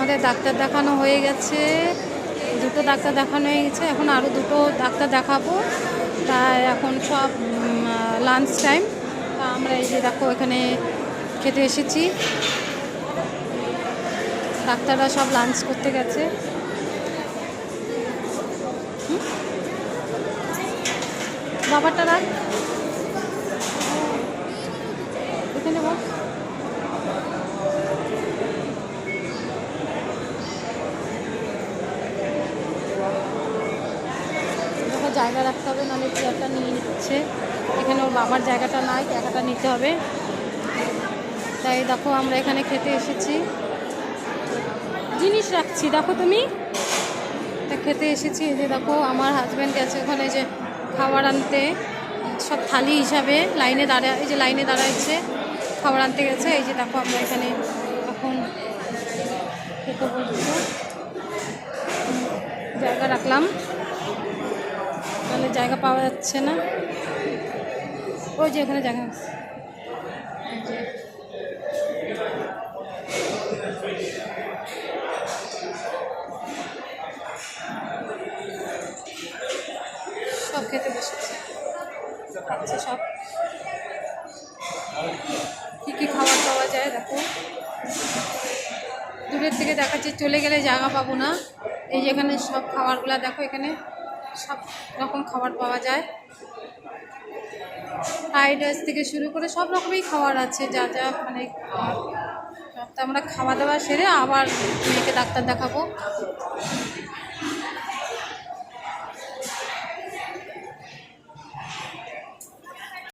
আমাদের ডাক্তার দেখানো হয়ে গেছে। দুটো ডাক্তার দেখানো হয়ে গেছে। এখন আরও দুটো ডাক্তার দেখাবো। তাই এখন সব লাঞ্চ টাইম তা আমরা এই যে দেখো, এখানে খেতে এসেছি। ডাক্তাররা সব লাঞ্চ করতে গেছে। হুম? বাবারটা রাখ এখানে বস দেখো জায়গা রাখতে হবে, নাহলে চেয়ারটা নিয়ে নিচ্ছে। এখানে ওর বাবার জায়গাটা নাই, জায়গাটা নিতে হবে। তাই দেখো, আমরা এখানে খেতে এসেছি। জিনিস রাখছি, দেখো তুমি? তা খেতে এসেছি যে দেখো, আমার হাজব্যান্ড গেছে ওখানে যে খাবার আনতে, সব থালি হিসাবে, লাইনে দাঁড়া এই যে লাইনে দাঁড়াচ্ছে খাবার আনতে গেছে। এই যে দেখো, আমরা এখানে এখন খেতে বসবো। জায়গা রাখলাম। জায়গা পাওয়া যাচ্ছে না। ওই যে এখানে জায়গা। সব খেতে বসেছে। খাচ্ছে সব। কী কী খাবার পাওয়া যায় দেখো। দূরের থেকে দেখাচ্ছে, চলে গেলে জায়গা পাবো না। এই যেখানে সব খাবারগুলো দেখো এখানে। সব রকম খাবার পাওয়া যায়। ফ্রাইড রাইস থেকে শুরু করে সব রকমই খাবার আছে, যা যা মানে খাবার আমরা খাওয়া দাওয়া সেরে আবার মেয়েকে ডাক্তার দেখাবো।